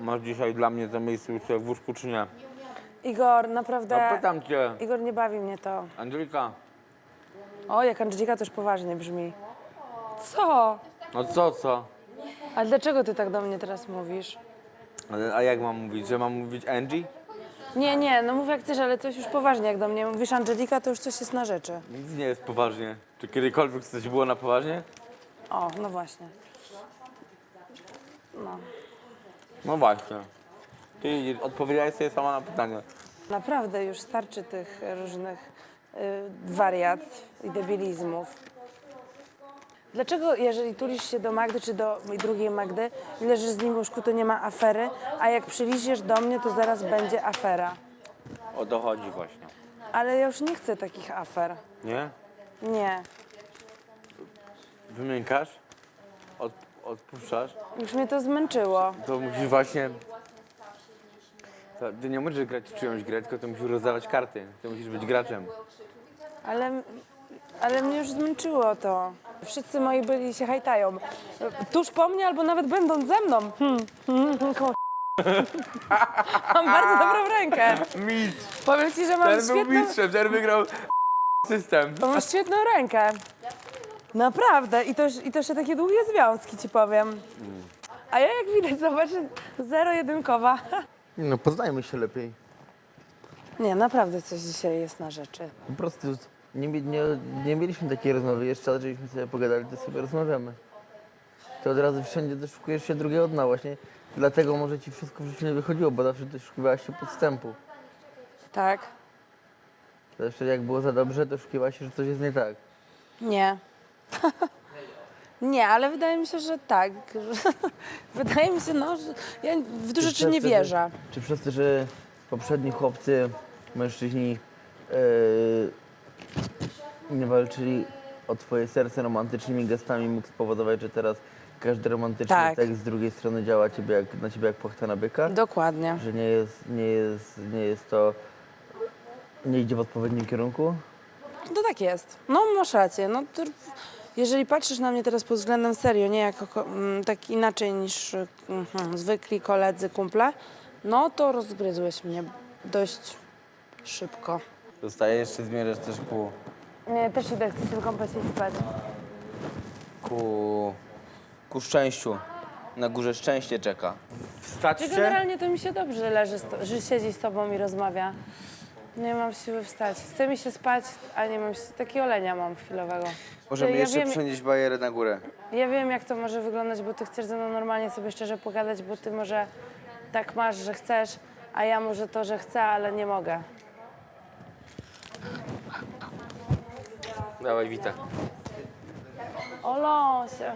Masz dzisiaj dla mnie to miejsce u siebie w łóżku, czy nie? Igor, No naprawdę... pytam cię, Igor, nie bawi mnie to. Angelika, O, jak Angelika to już poważnie brzmi. Co? no co, co? Ale dlaczego ty tak do mnie teraz mówisz? Ale- A jak mam mówić, że mam mówić Angie? Nie, nie, no mów jak chcesz, ale coś już poważnie jak do mnie mówisz Angelika, to już coś jest na rzeczy. Nic nie jest poważnie. Czy kiedykolwiek coś było na poważnie? O, no właśnie. No. No właśnie. Ty odpowiedziałeś sobie sama na pytanie. Naprawdę już starczy tych różnych y, wariat i debilizmów. Dlaczego, jeżeli tulisz się do Magdy czy do mojej drugiej Magdy i leżysz z nim w łóżku, to nie ma afery, a jak przyliziesz do mnie, to zaraz będzie afera? O to chodzi właśnie. Ale ja już nie chcę takich afer. Nie? Nie. Wymiękasz? Od, odpuszczasz? Już mnie to zmęczyło. To musisz właśnie... To ty nie możesz grać w czyjąś grę, tylko ty musisz rozdawać karty. Ty musisz być graczem. Ale, ale mnie już zmęczyło to. Wszyscy moi byli się hajtają. Tuż po mnie albo nawet będąc ze mną. Hmm. Hmm. ko- Mam bardzo dobrą rękę. Mistrz! Powiem ci, że mam Ten był świetną, mistrzem, ten wygrał system. mam świetną rękę. Naprawdę. I to, I to jeszcze takie długie związki ci powiem. A ja jak widać, zobacz, zero-jedynkowa. No poznajmy się lepiej. Nie, naprawdę coś dzisiaj jest na rzeczy. Po prostu nie, mi- nie, nie mieliśmy takiej rozmowy jeszcze, ale żeśmy sobie pogadali, to sobie rozmawiamy. To od razu wszędzie doszukujesz się drugiego dna właśnie. Dlatego może ci wszystko w życiu nie wychodziło, bo zawsze doszukiwałaś się podstępu. Tak? Zawsze jak było za dobrze, doszukiwałaś się, że coś jest nie tak. Nie. Nie, ale wydaje mi się, że tak. Wydaje mi się, no, że ja w dużo Czy rzeczy nie wierzę. Czy przez to, że poprzedni chłopcy, mężczyźni yy, nie walczyli o twoje serce romantycznymi gestami, mógł spowodować, że teraz każdy romantyczny Tak. tekst z drugiej strony działa ciebie jak, na ciebie jak płachta na byka? Dokładnie. Że nie jest, nie jest, nie jest to, nie idzie w odpowiednim kierunku? No tak jest. No masz rację. No, to, jeżeli patrzysz na mnie teraz pod względem serio, nie jako ko- mm, tak inaczej niż mhm, zwykli koledzy, kumple, no to rozgryzłeś mnie dość szybko. Dostajesz czy zmierzasz też ku... Nie, też idę, chcę się wykąpać i spać. ku, ku szczęściu. Na górze szczęście czeka. Wstać Czy się? generalnie to mi się dobrze leży, z to, że siedzi z tobą i rozmawia. Nie mam siły wstać. Chce mi się spać, a nie mam siły. Takiego olenia mam chwilowego. Możemy ja jeszcze wiem, przenieść bajerę na górę. Ja wiem, jak to może wyglądać, bo ty chcesz ze mną normalnie sobie szczerze pogadać, bo ty może tak masz, że chcesz, a ja może to, że chcę, ale nie mogę. Dawaj, Wita. O losie.